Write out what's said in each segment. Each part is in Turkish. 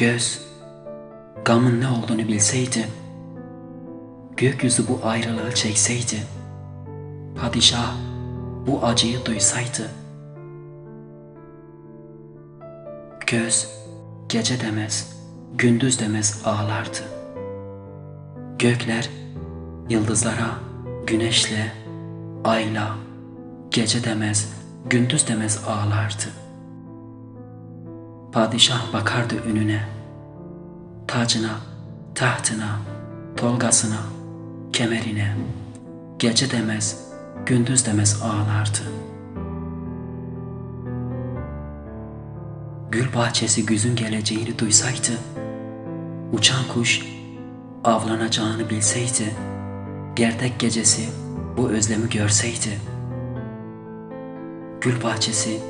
Göz, gamın ne olduğunu bilseydi, gökyüzü bu ayrılığı çekseydi, padişah bu acıyı duysaydı, göz gece demez, gündüz demez ağlardı. Gökler yıldızlara, güneşle, ayla, gece demez, gündüz demez ağlardı. Padişah bakardı önüne, tacına, tahtına, tolgasına, kemerine, gece demez, gündüz demez ağlardı. Gül bahçesi güzün geleceğini duysaydı, uçan kuş avlanacağını bilseydi, gerdek gecesi bu özlemi görseydi, gül bahçesi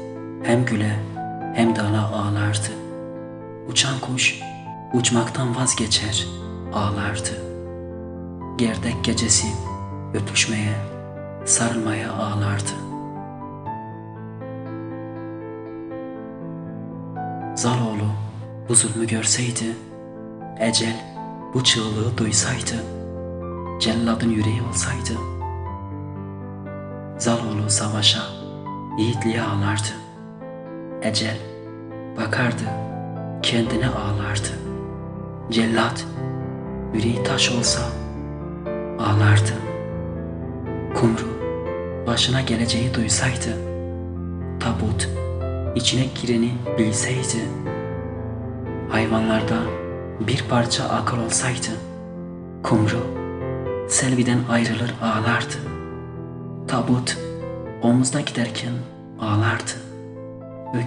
hem güle hem dala ağlardı. Uçan kuş uçmaktan vazgeçer, ağlardı. Gerdek gecesi öpüşmeye, sarılmaya ağlardı. Zaloğlu bu zulmü görseydi, ecel bu çığlığı duysaydı, celladın yüreği olsaydı, Zaloğlu savaşa, yiğitliğe ağlardı. Ecel bakardı, kendine ağlardı. Cellat yüreği taş olsa ağlardı. Kumru başına geleceği duysaydı, tabut içine gireni bilseydi, hayvanlarda bir parça akıl olsaydı, kumru selviden ayrılır ağlardı. Tabut omuzda giderken ağlardı.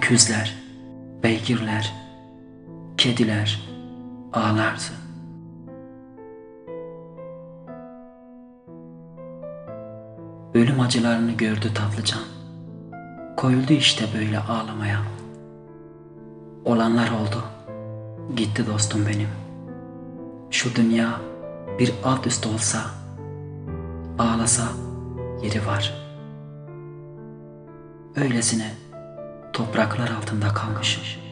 Öküzler, beygirler, kediler ağlardı. Ölüm acılarını gördü tatlıcan. Koyuldu işte böyle ağlamaya. Olanlar oldu. Gitti dostum benim. Şu dünya bir alt üst olsa, ağlasa yeri var. Öylesine topraklar altında kalmışım.